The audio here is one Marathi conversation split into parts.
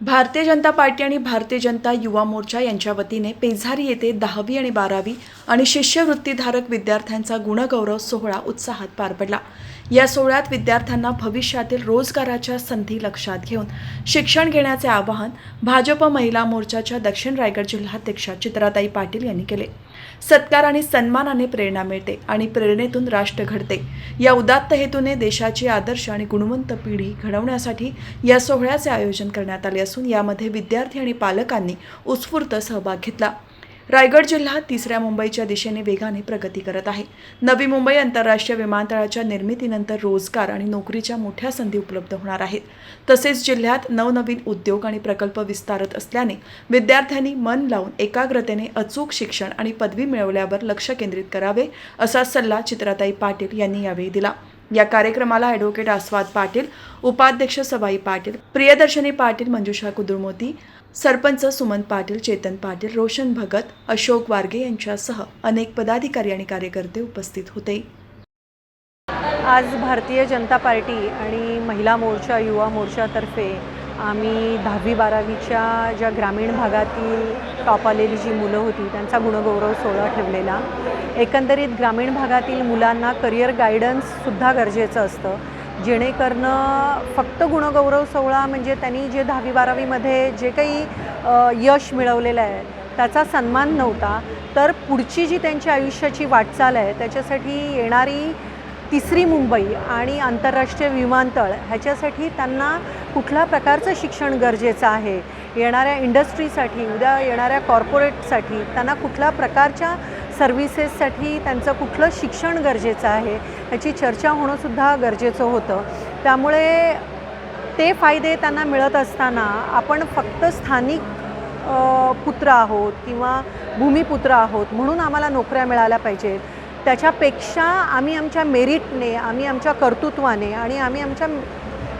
भारतीय जनता पार्टी आणि भारतीय जनता युवा मोर्चा यांच्या वतीने पेझारी येथे दहावी आणि बारावी आणि शिष्यवृत्तीधारक विद्यार्थ्यांचा गुणगौरव सोहळा उत्साहात पार पडला. या सोहळ्यात विद्यार्थ्यांना भविष्यातील रोजगाराच्या संधी लक्षात घेऊन शिक्षण घेण्याचे आवाहन भाजप महिला मोर्चाच्या दक्षिण रायगड जिल्हाध्यक्षा चित्राताई पाटील यांनी केले. सत्कार आणि सन्मानाने प्रेरणा मिळते आणि प्रेरणेतून राष्ट्र घडते. या उदात्त हेतूने देशाची आदर्श आणि गुणवंत पिढी घडवण्यासाठी या सोहळ्याचे आयोजन करण्यात आले असून यामध्ये विद्यार्थी आणि पालकांनी उत्स्फूर्त सहभाग घेतला. रायगड जिल्हा तिसऱ्या मुंबईच्या दिशेने वेगाने प्रगती करत आहे. नवी मुंबई आंतरराष्ट्रीय विमानतळाच्या निर्मितीनंतर रोजगार आणि नोकरीच्या मोठ्या संधी उपलब्ध होणार आहेत. तसेच जिल्ह्यात नवनवीन उद्योग आणि प्रकल्प विस्तारत असल्याने विद्यार्थ्यांनी मन लावून एकाग्रतेने अचूक शिक्षण आणि पदवी मिळवल्यावर लक्ष केंद्रित करावे असा सल्ला चित्राताई पाटील यांनी यावेळी दिला. या कार्यक्रमाला ॲडव्होकेट आस्वाद पाटील उपाध्यक्ष सवाई पाटील प्रियदर्शनी पाटील मंजुषा कुदुरमोती सरपंच सुमन पाटील चेतन पाटील रोशन भगत अशोक वारगे यांच्यासह अनेक पदाधिकारी आणि कार्यकर्ते उपस्थित होते. आज भारतीय जनता पार्टी आणि महिला मोर्चा युवा मोर्चातर्फे आम्ही दहावी बारावीच्या ज्या ग्रामीण भागातील टॉप आलेली जी मुलं होती त्यांचा गुणगौरव सोहळा ठेवलेला. एकंदरीत ग्रामीण भागातील मुलांना करिअर गायडन्ससुद्धा गरजेचं असतं. जेणेकरणं फक्त गुणगौरव सोहळा म्हणजे त्यांनी जे दहावी बारावीमध्ये जे काही यश मिळवलेलं आहे त्याचा सन्मान नव्हता. तर पुढची जी त्यांच्या आयुष्याची वाटचाल आहे त्याच्यासाठी येणारी तिसरी मुंबई आणि आंतरराष्ट्रीय विमानतळ ह्याच्यासाठी त्यांना कुठल्या प्रकारचं शिक्षण गरजेचं आहे? येणाऱ्या इंडस्ट्रीसाठी उद्या येणाऱ्या कॉर्पोरेटसाठी त्यांना कुठल्या प्रकारच्या सर्व्हिसेससाठी त्यांचं कुठलं शिक्षण गरजेचं आहे? ह्याची चर्चा होणंसुद्धा गरजेचं होतं. त्यामुळे ते फायदे त्यांना मिळत असताना आपण फक्त स्थानिक पुत्र आहोत किंवा भूमिपुत्र आहोत म्हणून आम्हाला नोकऱ्या मिळाल्या पाहिजेत. त्याच्यापेक्षा आम्ही आमच्या मेरिटने आम्ही आमच्या कर्तृत्वाने आणि आम्ही आमच्या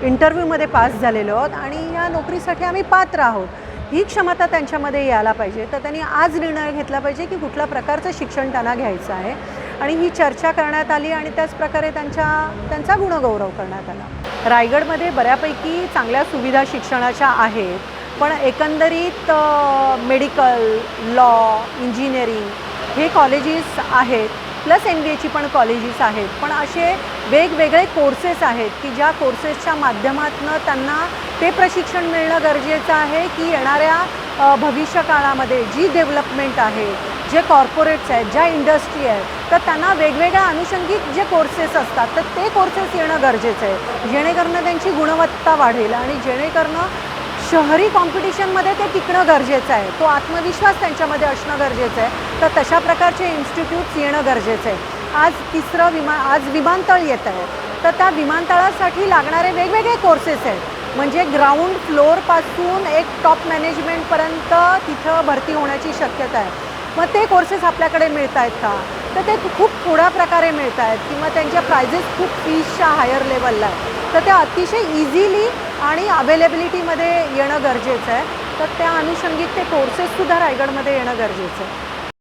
इंटरव्ह्यूमध्ये पास झालेलो आहोत आणि या नोकरीसाठी आम्ही पात्र आहोत. ही क्षमता त्यांच्यामध्ये यायला पाहिजे. तर त्यांनी आज निर्णय घेतला पाहिजे की कुठल्या प्रकारचं शिक्षण त्यांना घ्यायचं आहे. आणि ही चर्चा करण्यात आली आणि त्याचप्रकारे त्यांच्या त्यांचा गुणगौरव करण्यात आला. रायगडमध्ये बऱ्यापैकी चांगल्या सुविधा शिक्षणाच्या आहेत पण एकंदरीत मेडिकल लॉ इंजिनिअरिंग हे कॉलेजेस आहेत प्लस एम बी एची पण कॉलेजेस आहेत. पण असे वेगवेगळे कोर्सेस आहेत की ज्या कोर्सेसच्या माध्यमातून त्यांना ते प्रशिक्षण मिळणं गरजेचं आहे की येणाऱ्या भविष्यकाळामध्ये जी डेव्हलपमेंट आहे जे कॉर्पोरेट्स आहेत ज्या इंडस्ट्री आहेत तर त्यांना वेगवेगळ्या अनुषंगिक जे कोर्सेस असतात तर ते कोर्सेस येणं गरजेचं आहे. जेणेकरून त्यांची गुणवत्ता वाढेल आणि जेणेकरून शहरी कॉम्पिटिशनमध्ये ते टिकणं गरजेचं आहे. तो आत्मविश्वास त्यांच्यामध्ये असणं गरजेचं आहे. तर तशा प्रकारचे इन्स्टिट्यूट्स येणं गरजेचं आहे. आज तिसरं विमा आज विमानतळ येत आहे. तर त्या विमानतळासाठी लागणारे वेगवेगळे कोर्सेस आहेत. म्हणजे ग्राउंड फ्लोअरपासून एक टॉप मॅनेजमेंटपर्यंत तिथं भरती होण्याची शक्यता आहे. मग ते कोर्सेस आपल्याकडे मिळत आहेत का? तर ते खूप थोड्या प्रकारे मिळत आहेत. किंवा त्यांच्या प्रायझेस खूप फीजच्या हायर लेवलला आहेत. तर ते अतिशय इझिली आणि अवेलेबिलिटीमध्ये येणं गरजेचं आहे. तर त्या अनुषंगिक ते कोर्सेससुद्धा रायगडमध्ये येणं गरजेचं आहे.